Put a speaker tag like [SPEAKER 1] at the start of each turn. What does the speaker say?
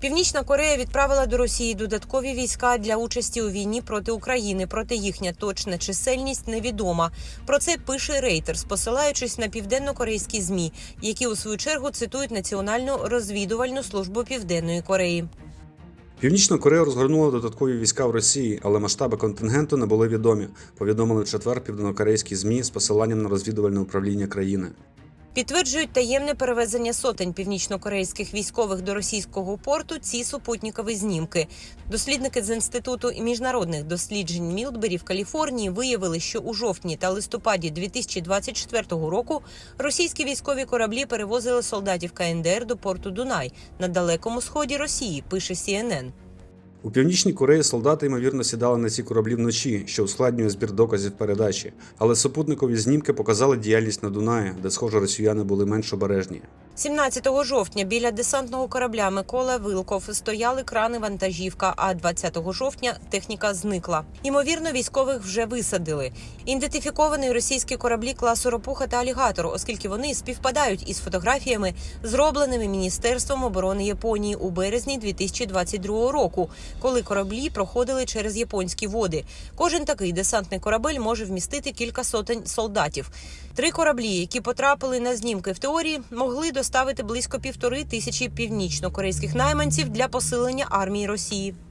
[SPEAKER 1] Північна Корея відправила до Росії додаткові війська для участі у війні проти України. Проте їхня точна чисельність невідома. Про це пише Reuters, посилаючись на південно-корейські змі, які у свою чергу цитують Національну розвідувальну службу Південної Кореї.
[SPEAKER 2] Північна Корея розгорнула додаткові війська в Росії, але масштаби контингенту не були відомі. Повідомили в четвер південнокорейські змі з посиланням на розвідувальне управління країни.
[SPEAKER 1] Підтверджують таємне перевезення сотень північнокорейських військових до російського порту. Ці супутникові знімки. Дослідники з інституту міжнародних досліджень Мілдбері в Каліфорнії виявили, що у жовтні та листопаді 2024 року російські військові кораблі перевозили солдатів КНДР до порту Дунай на далекому сході Росії. Пише CNN.
[SPEAKER 2] У північній Кореї солдати ймовірно сідали на ці кораблі вночі, що ускладнює збір доказів передачі. Але супутникові знімки показали діяльність на Дунаї, де, схоже, росіяни були менш обережні.
[SPEAKER 1] 17 жовтня біля десантного корабля Микола Вилков стояли крани вантажівка. А 20 жовтня техніка зникла. Ймовірно, військових вже висадили. Ідентифіковані російські кораблі класу Ропуха та Алігатор, оскільки вони співпадають із фотографіями, зробленими міністерством оборони Японії у березні 2022 року, коли кораблі проходили через японські води. Кожен такий десантний корабель може вмістити кілька сотень солдатів. Три кораблі, які потрапили на знімки в теорії, могли доставити близько півтори тисячі північно-корейських найманців для посилення армії Росії.